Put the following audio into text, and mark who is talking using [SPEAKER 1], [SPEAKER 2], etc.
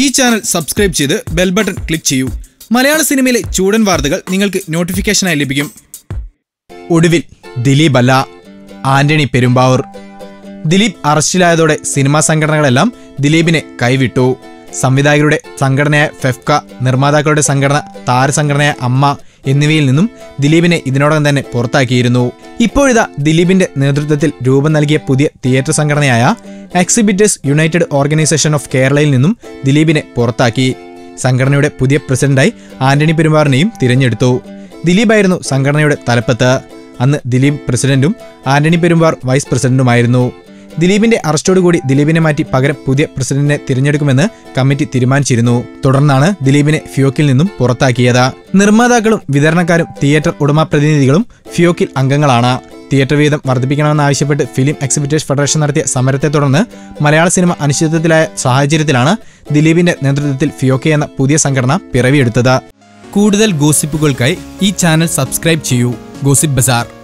[SPEAKER 1] ഈ channel subscribe ചെയ്ത് bell button click ചെയ്യൂ. മലയാള സിനിമയിലെ ചൂടൻ വാർത്തകൾ നിങ്ങൾക്ക് നോട്ടിഫിക്കേഷനായി ലഭിക്കും.
[SPEAKER 2] ഒടുവിൽ ദിലീപ് അല്ല ആന്റണി പെരുമ്പാവൂർ. ദിലീപ് അറസ്റ്റിലായതോടെ സിനിമാ സംഘടനകളെല്ലാം ദിലീപിനെ കൈവിട്ടു. സംവിധായകരുടെ സംഘടനയായ ഫെഫ്ക നിർമ്മാതാക്കളുടെ സംഘടന താരസംഘടനയായ അമ്മ എന്നിവയിൽ നിന്നും ദിലീപിനെ ഇതിനോടകം തന്നെ പുറത്താക്കിയിരുന്നു. ഇപ്പോഴിതാ ദിലീപിന്റെ നേതൃത്വത്തിൽ രൂപം നൽകിയ പുതിയ തിയേറ്റർ സംഘടനയായ എക്സിബിറ്റേഴ്സ് യുണൈറ്റഡ് ഓർഗനൈസേഷൻ ഓഫ് കേരളയിൽ നിന്നും ദിലീപിനെ പുറത്താക്കി. സംഘടനയുടെ പുതിയ പ്രസിഡന്റായി ആന്റണി പെരുമാറിനെയും തിരഞ്ഞെടുത്തു. ദിലീപായിരുന്നു സംഘടനയുടെ തലപ്പത്ത്. അന്ന് ദിലീപ് പ്രസിഡന്റും ആന്റണി പെരുമ്പാർ വൈസ് പ്രസിഡന്റുമായിരുന്നു. ദിലീപിന്റെ അറസ്റ്റോടുകൂടി ദിലീപിനെ മാറ്റി പകരം പുതിയ പ്രസിഡന്റിനെ തിരഞ്ഞെടുക്കുമെന്ന് കമ്മിറ്റി തീരുമാനിച്ചിരുന്നു. തുടർന്നാണ് ദിലീപിനെ ഫിയോക്കിൽ നിന്നും പുറത്താക്കിയത്. നിർമ്മാതാക്കളും വിതരണക്കാരും തിയേറ്റർ ഉടമ പ്രതിനിധികളും ഫിയോക്കിൽ അംഗങ്ങളാണ്. തിയേറ്റർ വീതം വർദ്ധിപ്പിക്കണമെന്നാവശ്യപ്പെട്ട് ഫിലിം എക്സിബിറ്റേഴ്സ് ഫെഡറേഷൻ നടത്തിയ സമരത്തെ തുടർന്ന് മലയാള സിനിമ അനിശ്ചിതത്വത്തിലായ സാഹചര്യത്തിലാണ് ദിലീപിന്റെ നേതൃത്വത്തിൽ ഫിയോക്കെ എന്ന പുതിയ സംഘടന പിറവിയെടുത്തത്. കൂടുതൽ ഗോസിപ്പുകൾക്കായി ഈ ചാനൽ സബ്സ്ക്രൈബ് ചെയ്യൂ. Gossip Bazaar.